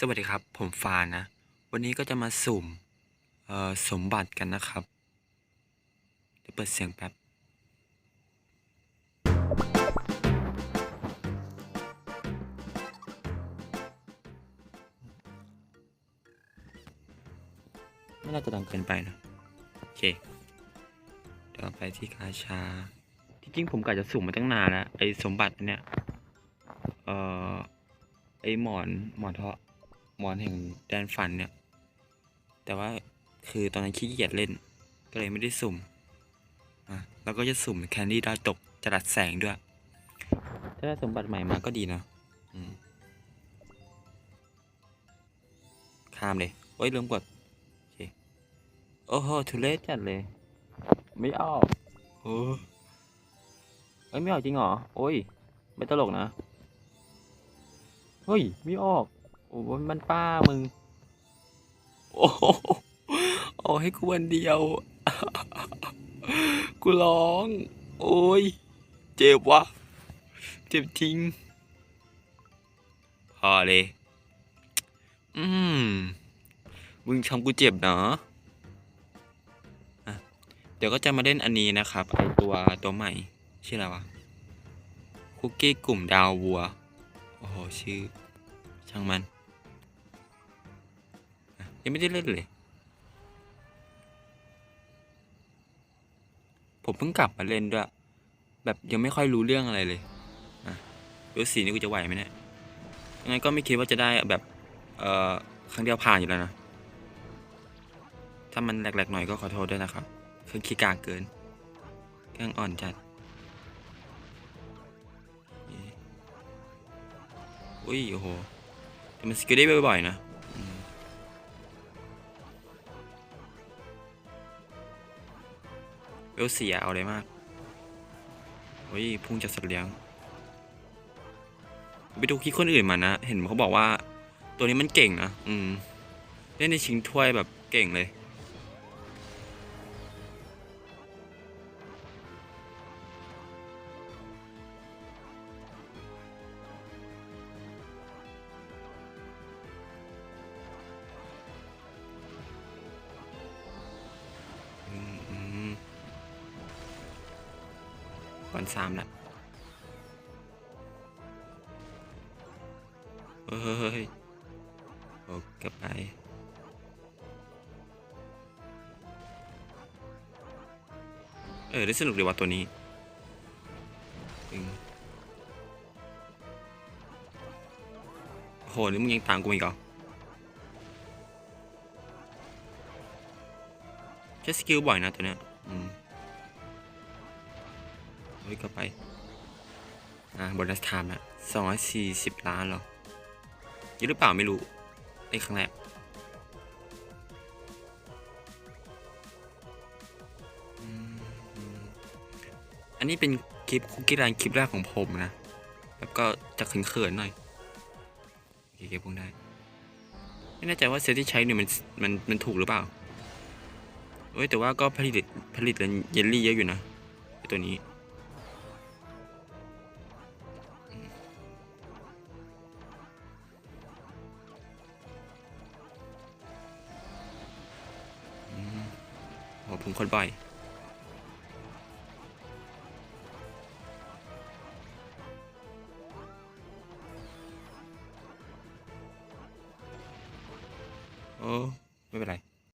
สวัสดีครับ ผมฟานนะ วันนี้ก็จะมาสุ่มสมบัติกันนะครับเดี๋ยวเปิดเสียงแป๊บ ไม่น่าจะดังเกินไปนะ โอเค เดี๋ยวไปที่กาชา ที่จริงผมกะจะสุ่มมาตั้งนานแล้ว ไอ้สมบัติเนี่ย เอ่อ ไอ้หมอนหมอนเทาะ มอนแห่งแดนฝันเนี่ย แต่ว่าคือตอนนั้นขี้เกียจเล่น ก็เลยไม่ได้สุ่ม อะ แล้วก็จะสุ่มแคนดี้ดาวตกจรัสแสงด้วย ถ้าได้สมบัติใหม่มาก็ดีนะข้ามเลยโอ้ยลืมกด โอเค โอ้โหทุเรศจัดเลย ไม่ออกโอ้เอ้ยไม่ออกจริงเหรอ โอ้ย ไม่ตลกนะ เฮ้ย ไม่ออก โอ้ยมันป้ามึง โอ้โหโอ้ให้กูวันเดียว กูร้อง โอ้ย เจ็บวะ เจ็บจริง พอเลย อืม มึงทำกูเจ็บเนาะเดี๋ยวก็จะมาเล่นอันนี้นะครับ ไอตัวตัวใหม่ ชื่ออะไรวะ คุกกี้กลุ่มดาววัว โอ้โห ชื่อ ช่างมัน ยังไม่ได้เล่นเลย ผมเพิ่งกลับมาเล่นด้วย แบบยังไม่ค่อยรู้เรื่องอะไรเลยอะดูสีนี่กูจะไหวไหมเนี่ยยังไงก็ไม่คิดว่าจะได้แบบเอ่อครั้งเดียวผ่านอยู่แล้วนะ ถ้ามันแหลกๆหน่อยก็ขอโทษด้วยนะครับ เครื่องขี้กากเกิน เครื่องอ่อนจัดอุ้ยโอ้โหแต่มันสกิลได้บ่อยๆนะ เวลเสียเอาเลยมากโอ้ยพุ่งจากสัตว์เลี้ยง ไปดูคลิปคนอื่นมานะ เห็นเขาบอกว่า ตัวนี้มันเก่งนะ อืม เล่นในชิงถ้วยแบบเก่งเลย วันสามล้วเฮ้ยโอ้กลับไปเออ ได้สนุกดีว่ะตัวนี้โหนี่มึงยังตามกูอีกเหรอใช้สกิลบ่อยนะตัวเนี้ยอืม เฮ้ยก็ไป อ่าโบนัสไทม์ละสองร้อยสี่สิบล้านหรอเยอะหรือเปล่าไม่รู้ไอ้ครั้งแรกอันนี้เป็นคลิปคุกกี้รันคลิปแรกของผมนะ แล้วก็จะเขินๆหน่อยโอเคเก็บพวกได้ ไม่แน่ใจว่าเซตที่ใช้เนี่ยมันมันมันถูกหรือเปล่าเอ้ยแต่ว่าก็ผลิตผลิตเยลลี่เยอะอยู่นะตัวนี้ โอ้ผมคนบ่อย โอ้ ไม่เป็นไร